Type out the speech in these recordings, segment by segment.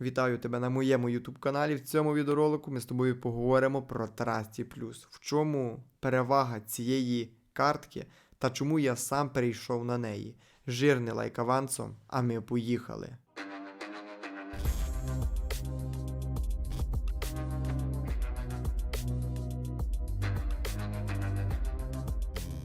Вітаю тебе на моєму YouTube каналі. В цьому відеоролику ми з тобою поговоримо про Trusty Plus. В чому перевага цієї картки та чому я сам перейшов на неї. Жирний лайк авансом, а ми поїхали.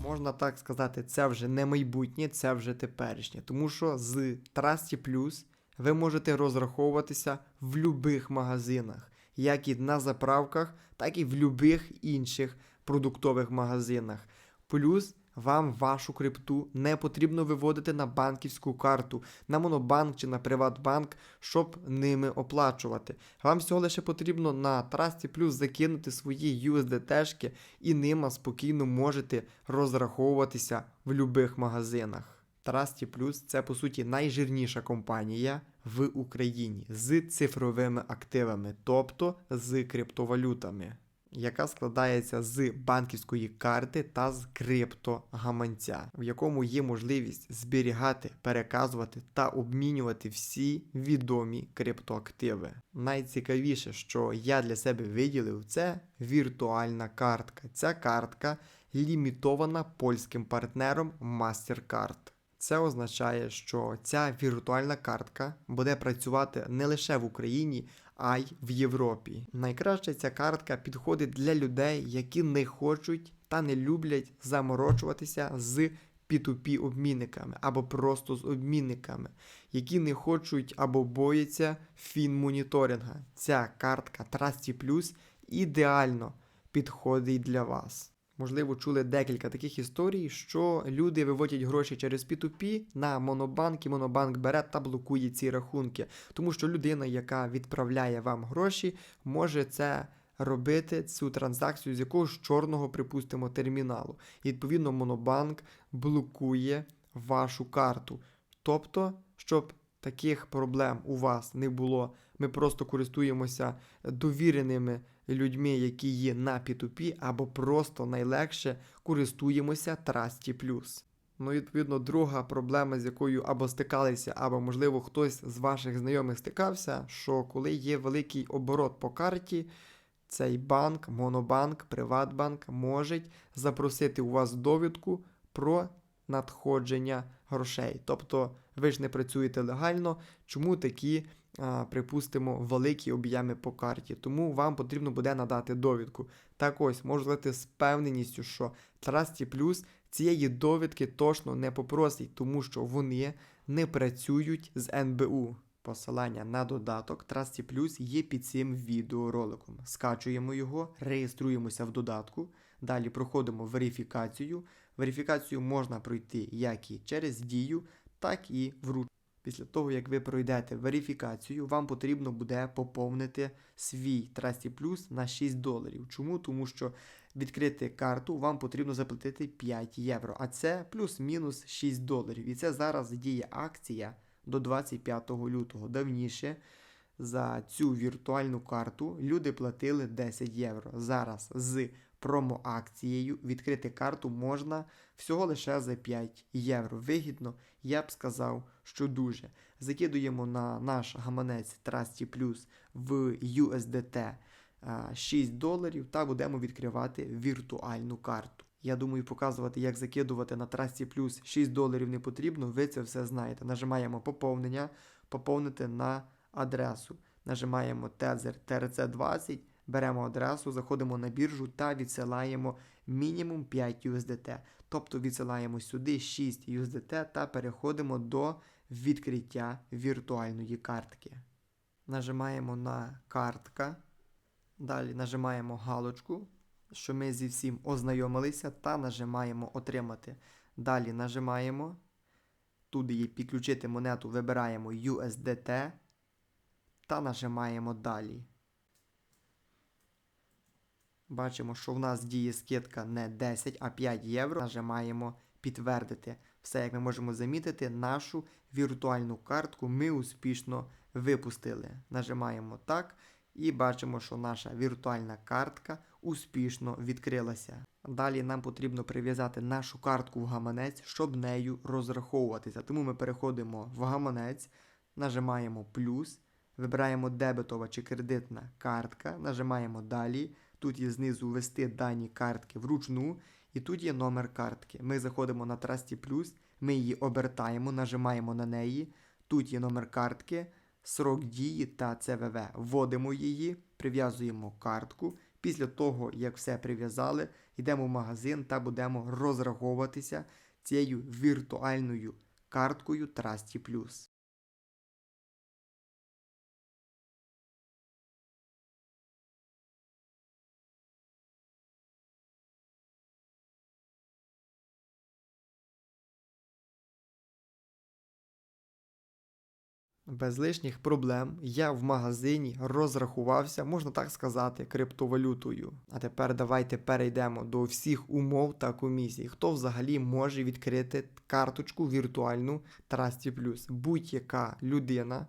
Можна так сказати, це вже не майбутнє, це вже теперішнє. Тому що з Trusty Plus ви можете розраховуватися в будь-яких магазинах, як і на заправках, так і в будь-яких інших продуктових магазинах. Плюс вам вашу крипту не потрібно виводити на банківську карту, на Монобанк чи на Приватбанк, щоб ними оплачувати. Вам всього лише потрібно на Trusty Plus закинути свої USDT-шки і ними спокійно можете розраховуватися в будь-яких магазинах. Trusty Plus це по суті найжирніша компанія в Україні з цифровими активами, тобто з криптовалютами, яка складається з банківської карти та з криптогаманця, в якому є можливість зберігати, переказувати та обмінювати всі відомі криптоактиви. Найцікавіше, що я для себе виділив, це віртуальна картка. Ця картка лімітована польським партнером MasterCard. Це означає, що ця віртуальна картка буде працювати не лише в Україні, а й в Європі. Найкраще ця картка підходить для людей, які не хочуть та не люблять заморочуватися з P2P обмінниками або просто з обмінниками, які не хочуть або бояться фінмоніторинга. Ця картка Trusty Plus ідеально підходить для вас. Можливо, чули декілька таких історій, що люди виводять гроші через P2P на Монобанк, і Монобанк бере та блокує ці рахунки. Тому що людина, яка відправляє вам гроші, може це робити цю транзакцію з якогось чорного, припустимо, терміналу. І відповідно, Монобанк блокує вашу карту. Тобто, щоб таких проблем у вас не було, ми просто користуємося довіреними людьми, які є на P2P, або просто найлегше користуємося Trusty Plus. Ну, відповідно, друга проблема, з якою або стикалися, або, можливо, хтось з ваших знайомих стикався, що коли є великий оборот по карті, цей банк, Монобанк, Приватбанк можуть запросити у вас довідку про надходження грошей. Тобто ви ж не працюєте легально, чому такі, припустимо, великі об'єми по карті. Тому вам потрібно буде надати довідку. Так ось можу сказати з певненістю, що Trusty Plus цієї довідки точно не попросить, тому що вони не працюють з НБУ. Посилання на додаток Trusty Plus є під цим відеороликом. Скачуємо його, реєструємося в додатку. Далі проходимо верифікацію. Верифікацію можна пройти як і через дію, так і вручну. Після того, як ви пройдете верифікацію, вам потрібно буде поповнити свій Trusty Plus на 6 доларів. Чому? Тому що відкрити карту вам потрібно заплатити 5 євро, а це плюс-мінус 6 доларів. І це зараз діє акція до 25 лютого. Давніше за цю віртуальну карту люди платили 10 євро. Зараз з промо-акцією відкрити карту можна всього лише за 5 євро. Вигідно, я б сказав, що дуже. Закидуємо на наш гаманець Trusty Plus в USDT 6 доларів та будемо відкривати віртуальну карту. Я думаю, показувати, як закидувати на Trusty Plus 6 доларів не потрібно, ви це все знаєте. Нажимаємо поповнення, поповнити на адресу. Нажимаємо Tether TRC20, беремо адресу, заходимо на біржу та відсилаємо мінімум 5 USDT. Тобто відсилаємо сюди 6 USDT та переходимо до відкриття віртуальної картки. Нажимаємо на картка. Далі нажимаємо галочку, що ми зі всім ознайомилися, та нажимаємо Отримати. Далі нажимаємо. Туди є підключити монету, вибираємо USDT та нажимаємо Далі. Бачимо, що в нас діє скидка не 10, а 5 євро. Нажимаємо підтвердити. Все, як ми можемо замітити, нашу віртуальну картку ми успішно випустили. Нажимаємо так і бачимо, що наша віртуальна картка успішно відкрилася. Далі нам потрібно прив'язати нашу картку в гаманець, щоб нею розраховуватися. Тому ми переходимо в гаманець, нажимаємо плюс, Вибираємо дебетова чи кредитна картка, нажимаємо далі. Тут є знизу ввести дані картки вручну, і тут є номер картки. Ми заходимо на Trusty Plus, ми її обертаємо, нажимаємо на неї. Тут є номер картки, срок дії та ЦВВ. Вводимо її, прив'язуємо картку. Після того, як все прив'язали, йдемо в магазин та будемо розраховуватися цією віртуальною карткою Trusty Plus. Без лишніх проблем я в магазині розрахувався, можна так сказати, криптовалютою. А тепер давайте перейдемо до всіх умов та комісій. Хто взагалі може відкрити карточку віртуальну Trusty Plus? Будь-яка людина,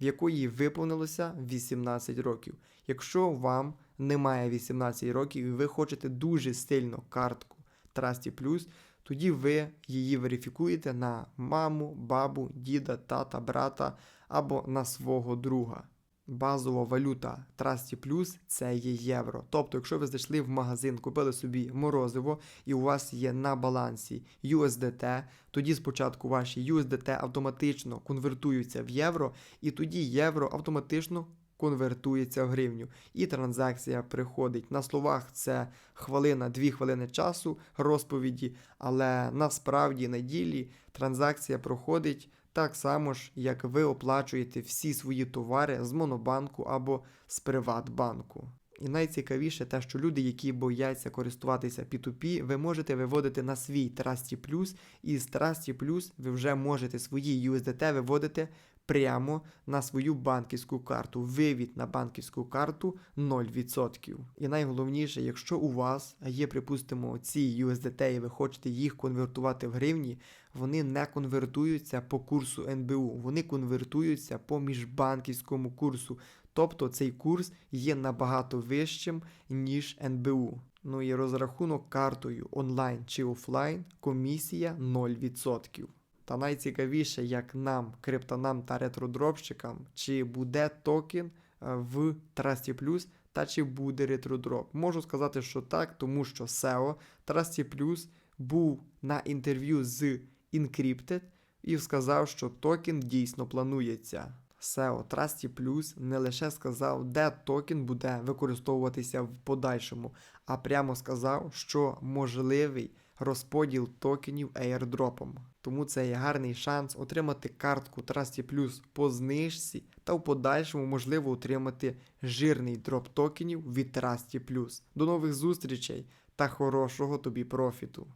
в якої виповнилося 18 років. Якщо вам немає 18 років і ви хочете дуже сильно картку Trusty Plus, тоді ви її верифікуєте на маму, бабу, діда, тата, брата або на свого друга. Базова валюта Trusty Plus це є євро. Тобто, якщо ви зайшли в магазин, купили собі морозиво і у вас є на балансі USDT, тоді спочатку ваші USDT автоматично конвертуються в євро, і тоді євро автоматично конвертується в гривню. І транзакція приходить. На словах це хвилина, дві хвилини часу розповіді, але насправді на ділі транзакція проходить так само ж, як ви оплачуєте всі свої товари з Монобанку або з Приватбанку. І найцікавіше те, що люди, які бояться користуватися P2P, ви можете виводити на свій Trusty Plus, і з Trusty Plus ви вже можете свої USDT виводити прямо на свою банківську карту. Вивід на банківську карту 0%. І найголовніше, якщо у вас є, припустимо, ці USDT і ви хочете їх конвертувати в гривні, вони не конвертуються по курсу НБУ, вони конвертуються по міжбанківському курсу. Тобто цей курс є набагато вищим, ніж НБУ. Ну і розрахунок картою онлайн чи офлайн комісія 0%. Та найцікавіше, як нам, криптонам та ретродропщикам, чи буде токен е, в Trusty Plus та чи буде ретродроп. Можу сказати, що так, тому що SEO Trusty Plus був на інтерв'ю з Encrypted і сказав, що токен дійсно планується. SEO Trusty Plus не лише сказав, де токен буде використовуватися в подальшому, а прямо сказав, що можливий розподіл токенів airdropом. Тому це є гарний шанс отримати картку Trusty Plus по знижці та в подальшому можливо отримати жирний дроп токенів від Trusty Plus. До нових зустрічей та хорошого тобі профіту!